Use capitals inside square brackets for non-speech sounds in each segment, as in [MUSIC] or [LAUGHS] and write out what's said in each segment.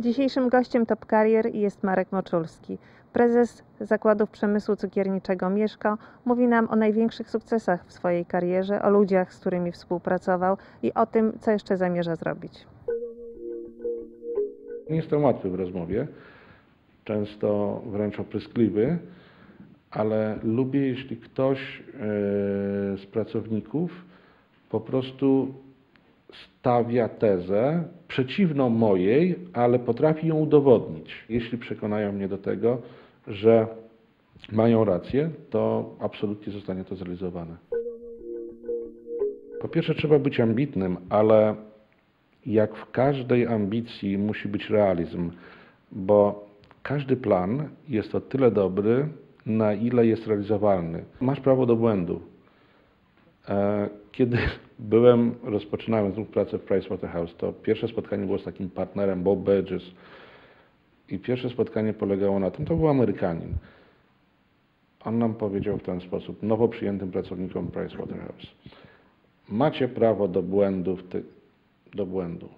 Dzisiejszym gościem Top Carrier jest Marek Moczulski. Prezes Zakładów Przemysłu Cukierniczego Mieszko mówi nam o największych sukcesach w swojej karierze, o ludziach, z którymi współpracował i o tym, co jeszcze zamierza zrobić. Nie jestem łatwy w rozmowie, często wręcz opryskliwy, ale lubię, jeśli ktoś e, z pracowników po prostu stawia tezę przeciwną mojej, ale potrafi ją udowodnić. Jeśli przekonają mnie do tego, że mają rację, to absolutnie zostanie to zrealizowane. Po pierwsze, trzeba być ambitnym, ale jak w każdej ambicji musi być realizm, bo każdy plan jest o tyle dobry, na ile jest realizowalny. Masz prawo do błędu. E, Kiedy [LAUGHS] byłem, rozpoczynałem znów pracę w Pricewaterhouse, to pierwsze spotkanie było z takim partnerem Bob Burgess i pierwsze spotkanie polegało na tym, to był Amerykanin. On nam powiedział w ten sposób, nowo przyjętym pracownikom Pricewaterhouse, macie prawo do błędu, ty, do błędu.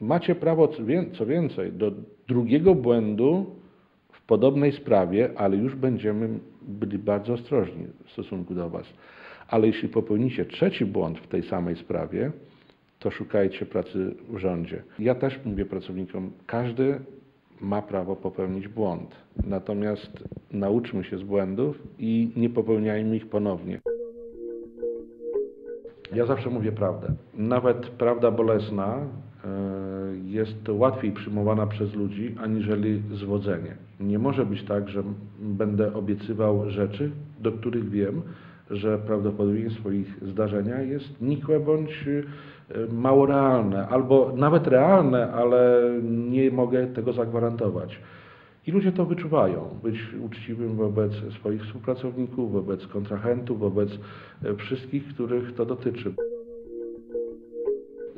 Macie prawo, co wię- co więcej, do drugiego błędu podobnej sprawie, ale już będziemy byli bardzo ostrożni w stosunku do Was. Ale jeśli popełnicie trzeci błąd w tej samej sprawie, to szukajcie pracy w rządzie. Ja też mówię pracownikom, każdy ma prawo popełnić błąd. Natomiast nauczmy się z błędów i nie popełniajmy ich ponownie. Ja zawsze mówię prawdę. Nawet prawda bolesna e, jest łatwiej przyjmowana przez ludzi, aniżeli zwodzenie. Nie może być tak, że będę obiecywał rzeczy, do których wiem, że prawdopodobieństwo ich zdarzenia jest nikłe bądź e, mało realne, albo nawet realne, ale nie mogę tego zagwarantować. I ludzie to wyczuwają. Być uczciwym wobec swoich współpracowników, wobec kontrahentów, wobec e, wszystkich, których to dotyczy.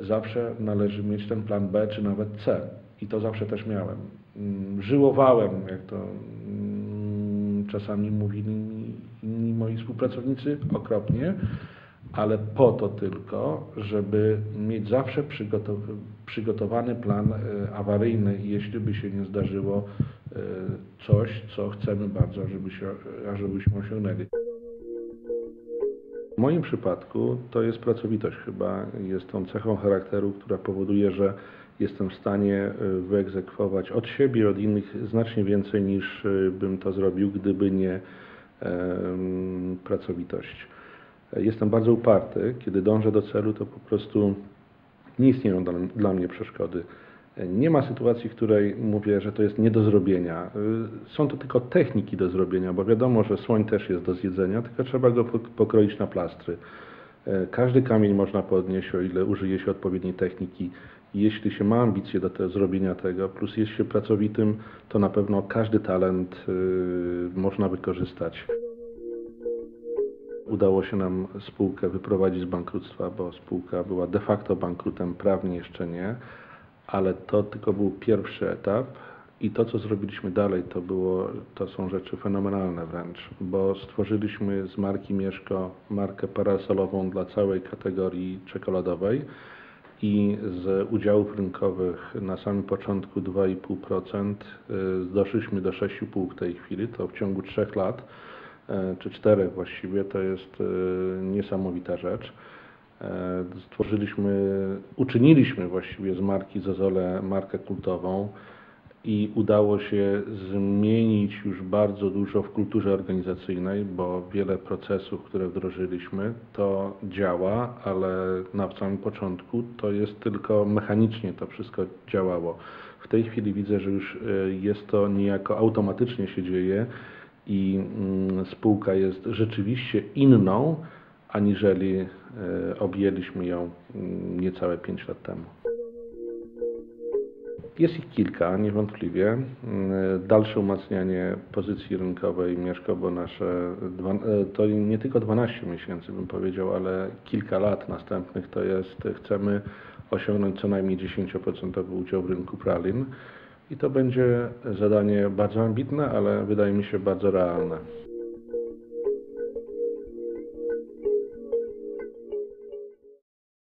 Zawsze należy mieć ten plan B czy nawet C. I to zawsze też miałem. Mm, Żyłowałem, jak to mm, czasami mówili inni moi współpracownicy, okropnie, ale po to tylko, żeby mieć zawsze przygotow przygotowany plan e, awaryjny, jeśli by się nie zdarzyło e, coś, co chcemy bardzo, żeby się, żebyśmy osiągnęli. W moim przypadku to jest pracowitość chyba, jest tą cechą charakteru, która powoduje, że jestem w stanie e, wyegzekwować od siebie, od innych znacznie więcej niż e, bym to zrobił, gdyby nie pracowitość. Jestem bardzo uparty. Kiedy dążę do celu, to po prostu nie istnieją dla mnie przeszkody. Nie ma sytuacji, w której mówię, że to jest nie do zrobienia. Y, Są to tylko techniki do zrobienia, bo wiadomo, że słoń też jest do zjedzenia, tylko trzeba go pok- pokroić na plastry. E, Każdy kamień można podnieść, o ile użyje się odpowiedniej techniki. Jeśli się ma ambicje do te, zrobienia tego, plus jest się pracowitym, to na pewno każdy talent y, można wykorzystać. Udało się nam spółkę wyprowadzić z bankructwa, bo spółka była de facto bankrutem, prawnie jeszcze nie, ale to tylko był pierwszy etap i to, co zrobiliśmy dalej, to, było, to są rzeczy fenomenalne wręcz, bo stworzyliśmy z marki Mieszko markę parasolową dla całej kategorii czekoladowej i z udziałów rynkowych na samym początku 2,5% y, doszliśmy do 6,5% w tej chwili, to w ciągu trzech lat e, czy czterech właściwie, to jest e, niesamowita rzecz. E, Stworzyliśmy, uczyniliśmy właściwie z marki Zozole markę kultową i udało się zmienić już bardzo dużo w kulturze organizacyjnej, bo wiele procesów, które wdrożyliśmy, to działa, ale na samym początku to jest tylko mechanicznie to wszystko działało. W tej chwili widzę, że już e, jest to niejako automatycznie się dzieje i mm, spółka jest rzeczywiście inną, aniżeli e, objęliśmy ją mm, niecałe 5 lat temu. Jest ich kilka, niewątpliwie. Mm, Dalsze umacnianie pozycji rynkowej Mieszko, bo nasze, e, to nie tylko 12 miesięcy bym powiedział, ale kilka lat następnych to jest, chcemy osiągnąć co najmniej 10% udział w rynku pralin i to będzie zadanie bardzo ambitne, ale wydaje mi się bardzo realne.